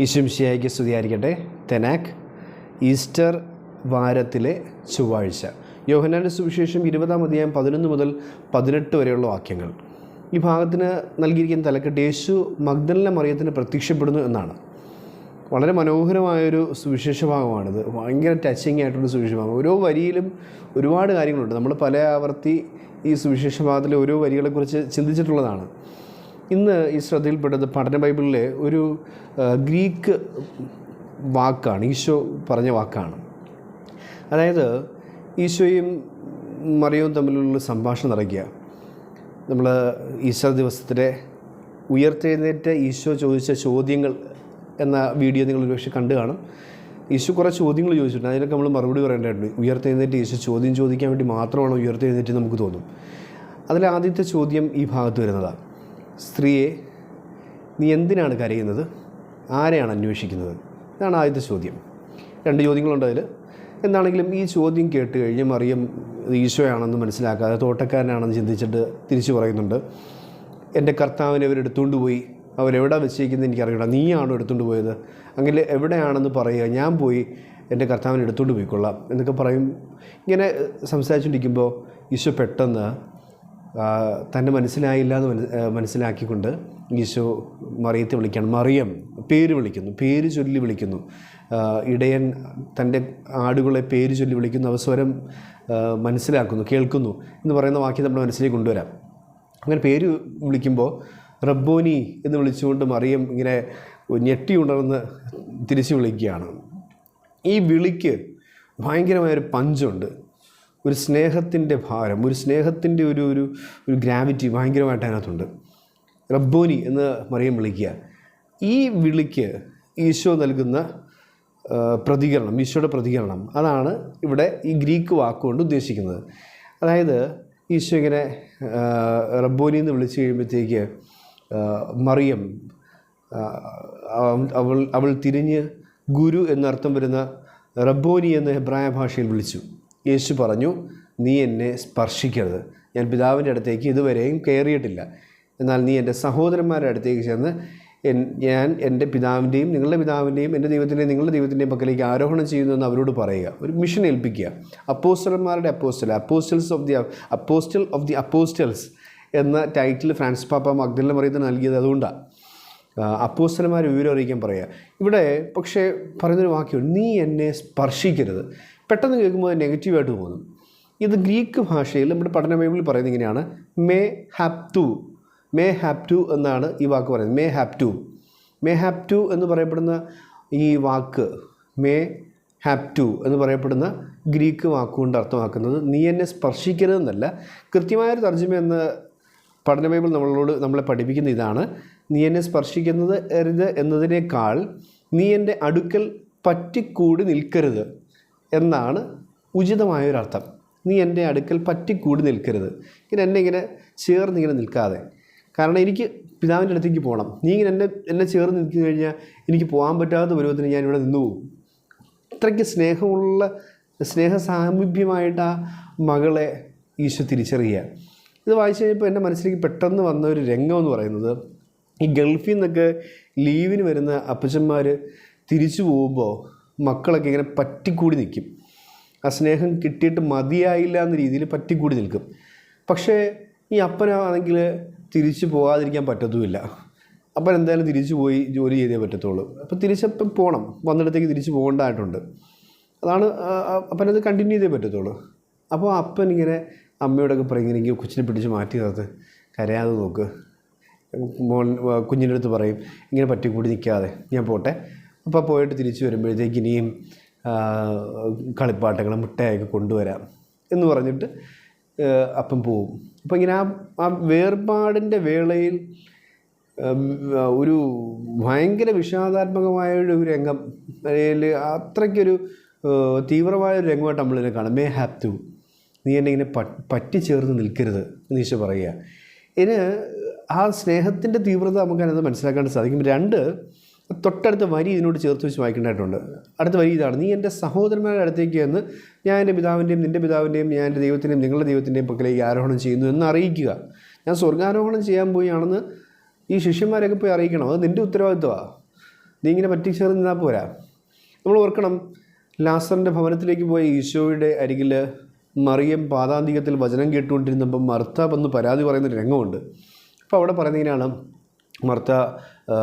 ഈശ്വംശിയായിക്ക് സ്തുതിയായിരിക്കട്ടെ. തെനാക്ക് ഈസ്റ്റർ വാരത്തിലെ ചൊവ്വാഴ്ച. യോഹനാന്റെ സുവിശേഷം ഇരുപതാം അധ്യായം പതിനൊന്ന് മുതൽ പതിനെട്ട് വരെയുള്ള വാക്യങ്ങൾ. ഈ ഭാഗത്തിന് നൽകിയിരിക്കുന്ന തലക്കെട്ട് യേശു മഗ്ദലിന മറിയത്തിന് പ്രത്യക്ഷപ്പെടുന്നു എന്നാണ്. വളരെ മനോഹരമായൊരു സുവിശേഷ ഭാഗമാണിത് ഭയങ്കര ടച്ചിങ് ആയിട്ടുള്ള സുവിശേഷ ഭാഗം ഓരോ വരിയിലും ഒരുപാട് കാര്യങ്ങളുണ്ട്. നമ്മൾ പല ആവർത്തി ഈ സുവിശേഷ ഭാഗത്തിലെ ഓരോ വരികളെക്കുറിച്ച് ചിന്തിച്ചിട്ടുള്ളതാണ്. ഇന്ന് ഈ ശ്രദ്ധയിൽപ്പെട്ടത് പഠന ബൈബിളിലെ ഒരു ഗ്രീക്ക് വാക്കാണ് ഈശോ പറഞ്ഞ വാക്കാണ്. അതായത് ഈശോയും മറിയവും തമ്മിലുള്ള സംഭാഷണം നടക്കുക. നമ്മൾ ഈസ്റ്റർ ദിവസത്തിലെ ഉയർത്തെഴുന്നേറ്റ ഈശോ ചോദിച്ച ചോദ്യങ്ങൾ എന്ന വീഡിയോ നിങ്ങൾ ഒരുപക്ഷെ കണ്ടു കാണും. ഈശോ കുറേ ചോദ്യങ്ങൾ ചോദിച്ചിട്ടുണ്ട്. അതിനൊക്കെ നമ്മൾ മറുപടി പറയേണ്ടതായിട്ടുണ്ട് ഉയർത്തെഴുന്നേറ്റ് ഈശോ ചോദ്യം ചോദിക്കാൻ വേണ്ടി മാത്രമാണ് ഉയർത്തെഴുന്നേറ്റ് നമുക്ക് തോന്നും. അതിലെ ആദ്യത്തെ ചോദ്യം ഈ ഭാഗത്ത് വരുന്നതാണ്. സ്ത്രീയെ നീ എന്തിനാണ് കരയുന്നത്? ആരെയാണ് അന്വേഷിക്കുന്നത്? ഇതാണ് ആദ്യത്തെ ചോദ്യം. രണ്ട് ചോദ്യങ്ങളുണ്ട് അതിൽ എന്താണെങ്കിലും ഈ ചോദ്യം കേട്ട് കഴിഞ്ഞ് മറിയം ഈശോയാണെന്ന് മനസ്സിലാക്കാതെ തോട്ടക്കാരനാണെന്ന് ചിന്തിച്ചിട്ട് തിരിച്ചു പറയുന്നുണ്ട്. എന്റെ കർത്താവിനെ അവരെടുത്തുകൊണ്ട് പോയി. അവരെവിടെ വെച്ചേക്കുന്നത് എനിക്കറിയില്ല നീയാണോ എടുത്തുകൊണ്ട് പോയത്? അങ്ങനെ എവിടെയാണെന്ന് പറയുക. ഞാൻ പോയി എന്റെ കർത്താവിനെ എടുത്തുകൊണ്ട് പോയിക്കൊള്ളാം. എന്നൊക്കെ പറയും. ഇങ്ങനെ സംസാരിച്ചുകൊണ്ടിരിക്കുമ്പോൾ ഈശോ പെട്ടെന്ന് തന്നെ മനസ്സിലായില്ല എന്ന് മനസ്- മനസ്സിലാക്കിക്കൊണ്ട് ഈശോ മറിയത്തെ വിളിക്കുകയാണ്. മറിയം പേര് വിളിക്കുന്നു പേര് ചൊല്ലി വിളിക്കുന്നു. ഇടയൻ തന്റെ ആടുകളെ പേര് ചൊല്ലി വിളിക്കുന്നു അവസരം മനസ്സിലാക്കുന്നു കേൾക്കുന്നു എന്ന് പറയുന്ന വാക്യം നമ്മുടെ മനസ്സിലേക്ക് കൊണ്ടുവരാം. അങ്ങനെ പേര് വിളിക്കുമ്പോൾ റബ്ബോനി എന്ന് വിളിച്ചുകൊണ്ട് മറിയം ഇങ്ങനെ ഞെട്ടി ഉണർന്ന് തിരിച്ചു വിളിക്കുകയാണ്. ഈ വിളിക്ക് ഭയങ്കരമായൊരു പഞ്ചുണ്ട്. ഒരു സ്നേഹത്തിന്റെ ഭാരം ഒരു സ്നേഹത്തിന്റെ ഒരു ഒരു ഒരു ഗ്രാവിറ്റി ഭയങ്കരമായിട്ട് അതിനകത്തുണ്ട്. റബ്ബോനി എന്ന് മറിയം വിളിക്കുക. ഈ വിളിക്ക് ഈശോ നൽകുന്ന പ്രതികരണം ഈശോയുടെ പ്രതികരണം അതാണ് ഇവിടെ ഈ ഗ്രീക്ക് വാക്കുകൊണ്ട് ഉദ്ദേശിക്കുന്നത്. അതായത് ഈശോ ഇങ്ങനെ റബ്ബോനി എന്ന് വിളിച്ചു കഴിയുമ്പോഴത്തേക്ക് മറിയം അവൾ അവൾ തിരിഞ്ഞ് ഗുരു എന്നർത്ഥം വരുന്ന റബ്ബോനി എന്ന് ഹെബ്രായ ഭാഷയിൽ വിളിച്ചു. യേശു പറഞ്ഞു നീ എന്നെ സ്പർശിക്കരുത്. ഞാൻ പിതാവിന്റെ അടുത്തേക്ക് ഇതുവരെയും കയറിയിട്ടില്ല. എന്നാൽ നീ എന്റെ സഹോദരന്മാരുടെ അടുത്തേക്ക് ചെന്ന് ഞാൻ എന്റെ പിതാവിന്റെയും നിങ്ങളുടെ പിതാവിന്റെയും എന്റെ ദൈവത്തിന്റെയും നിങ്ങളുടെ ദൈവത്തിന്റെയും പക്കലേക്ക് ആരോഹണം ചെയ്യുന്നു എന്ന് അവരോട് പറയുക. ഒരു മിഷൻ ഏൽപ്പിക്കുക. അപ്പോസ്റ്റലന്മാരുടെ apostle apostles of the apostle of the apostles എന്ന ടൈറ്റിൽ ഫ്രാൻസ് പാപ്പ മഗ്ദലിനെ മറിയത്തിന് നൽകിയത് അതുകൊണ്ടാണ് അപ്പോസ്റ്റലന്മാരെ വിവരം അറിയിക്കാൻ പറയുക. ഇവിടെ പക്ഷേ പറയുന്നൊരു വാക്യമുണ്ട്. നീ എന്നെ സ്പർശിക്കരുത്. പെട്ടെന്ന് കേൾക്കുമ്പോൾ അത് നെഗറ്റീവായിട്ട് തോന്നും. ഇത് ഗ്രീക്ക് ഭാഷയിൽ നമ്മുടെ പഠന ബൈബിളിൽ പറയുന്നത് ഇങ്ങനെയാണ്. May hap to may hap to എന്നാണ് ഈ വാക്ക് പറയുന്നത്. May hap to may hap to എന്ന് പറയപ്പെടുന്ന ഈ വാക്ക് മേ ഹാപ് ടു എന്ന് പറയപ്പെടുന്ന ഗ്രീക്ക് വാക്കുകൊണ്ട് അർത്ഥമാക്കുന്നത് നീ എന്നെ സ്പർശിക്കരുതെന്നല്ല. കൃത്യമായൊരു തർജമ എന്ന് പഠന ബൈബിൾ നമ്മളോട് നമ്മളെ പഠിപ്പിക്കുന്ന ഇതാണ്. നീ എന്നെ സ്പർശിക്കുന്നത് അരുത് എന്നതിനേക്കാൾ നീ എന്റെ അടുക്കൽ പറ്റിക്കൂടി നിൽക്കരുത്. എന്നാണ് ഉചിതമായൊരർത്ഥം. നീ എന്റെ അടുക്കൽ പറ്റിക്കൂടി നിൽക്കരുത്. ഇങ്ങനെ എന്നെ ഇങ്ങനെ ചേർന്ന് ഇങ്ങനെ നിൽക്കാതെ. കാരണം എനിക്ക് പിതാവിന്റെ അടുത്തേക്ക് പോകണം. നീ ഇങ്ങനെ എന്നെ എന്നെ ചേർന്ന് നിൽക്കുന്നു കഴിഞ്ഞാൽ എനിക്ക് പോകാൻ പറ്റാത്ത പരുവത്തിന് ഞാൻ ഇവിടെ നിന്ന് പോകും. അത്രയ്ക്ക് സ്നേഹമുള്ള സ്നേഹ സാമീപ്യമായിട്ട് ആ മകളെ ഈശോ തിരിച്ചറിയുക. ഇത് വായിച്ചു കഴിഞ്ഞപ്പോൾ എന്റെ മനസ്സിലേക്ക് പെട്ടെന്ന് വന്ന ഒരു രംഗം എന്ന് പറയുന്നത് ഈ ഗൾഫിൽ നിന്നൊക്കെ ലീവിന് വരുന്ന അപ്പച്ചന്മാർ തിരിച്ചു പോകുമ്പോൾ മക്കളൊക്കെ ഇങ്ങനെ പറ്റിക്കൂടി നിൽക്കും. ആ സ്നേഹം കിട്ടിയിട്ട് മതിയായില്ല എന്ന രീതിയിൽ പറ്റിക്കൂടി നിൽക്കും. പക്ഷേ ഈ അപ്പനാണെങ്കിൽ തിരിച്ചു പോകാതിരിക്കാൻ പറ്റത്തുമില്ല. അപ്പൻ എന്തായാലും തിരിച്ചു പോയി ജോലി ചെയ്തേ പറ്റത്തുള്ളൂ. അപ്പോൾ തിരിച്ചപ്പം പോകണം വന്നിടത്തേക്ക് തിരിച്ചു പോകേണ്ടതായിട്ടുണ്ട്. അതാണ് അപ്പനത് കണ്ടിന്യൂ ചെയ്തേ പറ്റത്തുള്ളൂ. അപ്പോൾ അപ്പൻ ഇങ്ങനെ അമ്മയോടൊക്കെ പറയും ഇങ്ങനെ എനിക്ക് കൊച്ചിനെ പിടിച്ച് മാറ്റി നിർത്ത് കരയാതെ നോക്ക്. മോൻ കുഞ്ഞിന്റെ അടുത്ത് പറയും ഇങ്ങനെ പറ്റിക്കൂടി നിൽക്കാതെ. ഞാൻ പോട്ടെ. അപ്പോൾ പോയിട്ട് തിരിച്ചു വരുമ്പോഴത്തേക്ക് ഇനിയും കളിപ്പാട്ടങ്ങൾ മിഠായൊക്കെ കൊണ്ടുവരാം എന്ന് പറഞ്ഞിട്ട് അപ്പം പോവും. അപ്പോൾ ഇങ്ങനെ ആ ആ വേർപാടിന്റെ വേളയിൽ ഒരു ഭയങ്കര വിഷാദാത്മകമായ ഒരു രംഗം അല്ലെങ്കിൽ അത്രയ്ക്കൊരു തീവ്രമായ ഒരു രംഗമായിട്ട് നമ്മളിതിനെ കാണാം. മേ ഹാവ് ടു നീ എന്നെ ഇങ്ങനെ പറ്റിച്ചേർന്ന് പറ്റി ചേർന്ന് നിൽക്കരുത് എന്ന് ഈശോ പറയുക. ഇതിന് ആ സ്നേഹത്തിന്റെ തീവ്രത നമുക്ക് അതിനകത്ത് മനസ്സിലാക്കാൻ സാധിക്കും. രണ്ട് തൊട്ടടുത്ത വരി ഇതിനോട് ചേർത്ത് വെച്ച് വായിക്കേണ്ടതായിട്ടുണ്ട്. അടുത്ത വരി ഇതാണ്. നീ എന്റെ സഹോദരന്മാരുടെ അടുത്തേക്ക് എന്ന് ഞാൻ എന്റെ പിതാവിന്റെയും നിന്റെ പിതാവിന്റെയും ഞാൻ എന്റെ ദൈവത്തിന്റെയും നിങ്ങളുടെ ദൈവത്തിന്റെയും പക്കലേക്ക് ആരോഹണം ചെയ്യുന്നു എന്ന് അറിയിക്കുക. ഞാൻ സ്വർഗാരോഹണം ചെയ്യാൻ പോവുകയാണെന്ന് ഈ ശിഷ്യന്മാരൊക്കെ പോയി അറിയിക്കണം. അത് നിന്റെ ഉത്തരവാദിത്വമാണ് നീ ഇങ്ങനെ പറ്റിച്ചേർന്ന് നിന്നാൽ പോരാ. നമ്മൾ ഓർക്കണം ലാസറിന്റെ ഭവനത്തിലേക്ക് പോയ ഈശോയുടെ അരികിൽ മറിയം പാതാന്തികത്തിൽ വചനം കേട്ടുകൊണ്ടിരുന്നപ്പം മർത്ത എന്ന് പരാതി പറയുന്നൊരു രംഗമുണ്ട്. അപ്പോൾ അവിടെ പറയുന്നതിനാണ് മർത്ത ആ,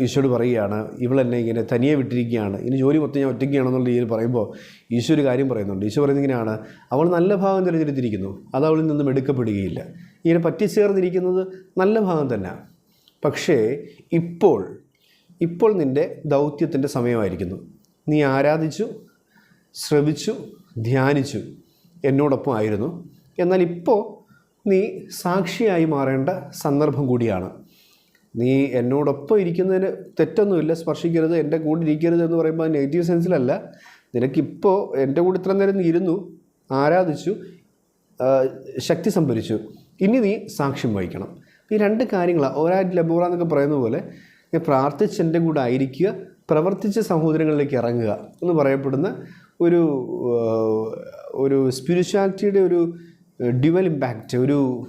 ഈശോയോട് പറയുകയാണ് ഇവളെന്നെ ഇങ്ങനെ തനിയെ വിട്ടിരിക്കുകയാണ്. ഇനി ജോലി മൊത്തം ഞാൻ ഒറ്റയ്ക്കാണെന്നുള്ള രീതിയിൽ പറയുമ്പോൾ ഈശോ ഒരു കാര്യം പറയുന്നുണ്ട്. ഈശോ പറയുന്നത് ഇങ്ങനെയാണ് അവൾ നല്ല ഭാഗം തിരഞ്ഞെടുത്തിരിക്കുന്നു. അത് അവളിൽ നിന്നും എടുക്കപ്പെടുകയില്ല. ഇങ്ങനെ പറ്റിച്ചേർന്നിരിക്കുന്നത് നല്ല ഭാഗം തന്നെ. പക്ഷേ ഇപ്പോൾ ഇപ്പോൾ നിന്റെ ദൗത്യത്തിന്റെ സമയമായിരിക്കുന്നു. നീ ആരാധിച്ചു ശ്രവിച്ചു ധ്യാനിച്ചു എന്നോടൊപ്പം ആയിരുന്നു. എന്നാൽ ഇപ്പോൾ നീ സാക്ഷിയായി മാറേണ്ട സന്ദർഭം കൂടിയാണ്. നീ എന്നോടൊപ്പം ഇരിക്കുന്നതിന് തെറ്റൊന്നുമില്ല സ്പർശിക്കരുത് എന്റെ കൂടെ ഇരിക്കരുത് എന്ന് പറയുമ്പോൾ നെഗറ്റീവ് സെൻസിലല്ല. നിനക്കിപ്പോൾ എന്റെ കൂടെ ഇത്ര നേരം നീ ഇരുന്നു ആരാധിച്ചു ശക്തി സംഭരിച്ചു. ഇനി നീ സാക്ഷ്യം വഹിക്കണം. ഈ രണ്ട് കാര്യങ്ങളാണ് ഒരാറ്റ് ലബോറ എന്നൊക്കെ പറയുന്ന പോലെ പ്രാർത്ഥിച്ച് എന്റെ കൂടെ ആയിരിക്കുക പ്രവർത്തിച്ച സഹോദരങ്ങളിലേക്ക് ഇറങ്ങുക എന്ന് പറയപ്പെടുന്ന ഒരു ഒരു സ്പിരിച്വാലിറ്റിയുടെ ഒരു ഡ്യുവൽ ഇമ്പാക്റ്റ് ഒരു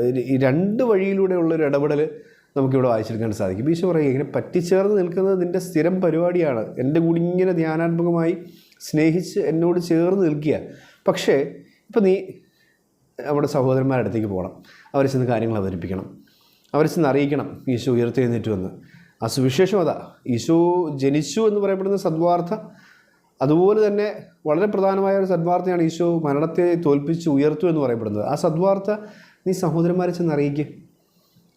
ഒരു രണ്ട് വഴിയിലൂടെയുള്ള ഒരു ഇടപെടൽ നമുക്കിവിടെ വായിച്ചെടുക്കാൻ സാധിക്കും. ഈശോ പറയുക ഇങ്ങനെ പറ്റിച്ചേർന്ന് നിൽക്കുന്നത് നിന്റെ സ്ഥിരം പരിപാടിയാണ്. എന്റെ കൂടി ഇങ്ങനെ ധ്യാനാത്മകമായി സ്നേഹിച്ച് എന്നോട് ചേർന്ന് നിൽക്കുക. പക്ഷേ ഇപ്പം നീ നമ്മുടെ സഹോദരന്മാരുടെ അടുത്തേക്ക് പോകണം. അവരെ ചെന്ന് കാര്യങ്ങൾ അവതരിപ്പിക്കണം. അവരെ ചെന്ന് അറിയിക്കണം ഈശോ ഉയർത്തെഴുന്നേറ്റ് വന്ന്. ആ സുവിശേഷം അതാ. ഈശോ ജനിച്ചു എന്ന് പറയപ്പെടുന്ന സദ്വാർത്ത അതുപോലെ തന്നെ വളരെ പ്രധാനമായ ഒരു സദ്വാർത്തയാണ് ഈശോ മരണത്തെ തോൽപ്പിച്ച് ഉയർത്തു എന്ന് പറയപ്പെടുന്നത്. ആ സദ്വാർത്ത നീ സഹോദരന്മാരെ ചെന്ന് അറിയിക്കുക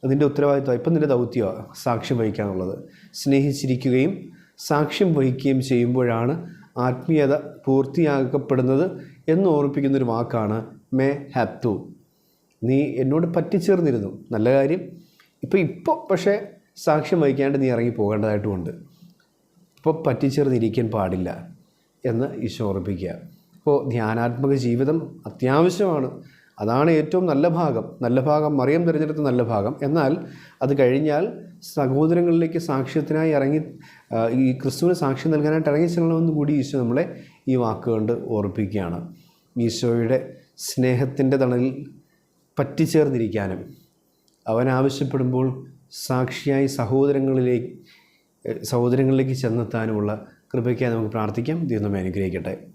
അതിന്റെ ഉത്തരവാദിത്വം. ഇപ്പം നിന്റെ ദൗത്യമാണ് സാക്ഷ്യം വഹിക്കാനുള്ളത്. സ്നേഹിച്ചിരിക്കുകയും സാക്ഷ്യം വഹിക്കുകയും ചെയ്യുമ്പോഴാണ് ആത്മീയത പൂർത്തിയാക്കപ്പെടുന്നത് എന്ന് ഓർമ്മിപ്പിക്കുന്നൊരു വാക്കാണ് മേ ഹാപ്തു നീ എന്നോട് പറ്റിച്ചേർന്നിരുന്നു. നല്ല കാര്യം. ഇപ്പോൾ ഇപ്പോൾ പക്ഷേ സാക്ഷ്യം വഹിക്കാണ്ട് നീ ഇറങ്ങി പോകേണ്ടതായിട്ടുമുണ്ട് ഇപ്പോൾ പറ്റിച്ചേർന്നിരിക്കാൻ പാടില്ല എന്ന് ഈശോ ഓർമ്മിപ്പിക്കുക. അപ്പോൾ ധ്യാനാത്മക ജീവിതം അത്യാവശ്യമാണ്. അതാണ് ഏറ്റവും നല്ല ഭാഗം. നല്ല ഭാഗം മറിയം തിരഞ്ഞെടുത്ത നല്ല ഭാഗം. എന്നാൽ അത് കഴിഞ്ഞാൽ സഹോദരങ്ങളിലേക്ക് സാക്ഷ്യത്തിനായി ഇറങ്ങി ഈ ക്രിസ്തുവിന് സാക്ഷ്യം നൽകാനായിട്ട് ഇറങ്ങി ചെല്ലണമെന്ന് കൂടി ഈശോ നമ്മളെ ഈ വാക്കുകൊണ്ട് ഓർപ്പിക്കുകയാണ്. ഈശോയുടെ സ്നേഹത്തിന്റെ തണലിൽ പറ്റിച്ചേർന്നിരിക്കാനും അവൻ ആവശ്യപ്പെടുമ്പോൾ സാക്ഷിയായി സഹോദരങ്ങളിലേക്ക് സഹോദരങ്ങളിലേക്ക് ചെന്നെത്താനുമുള്ള കൃപയ്ക്കായി നമുക്ക് പ്രാർത്ഥിക്കാം. ദൈവം അനുഗ്രഹിക്കട്ടെ.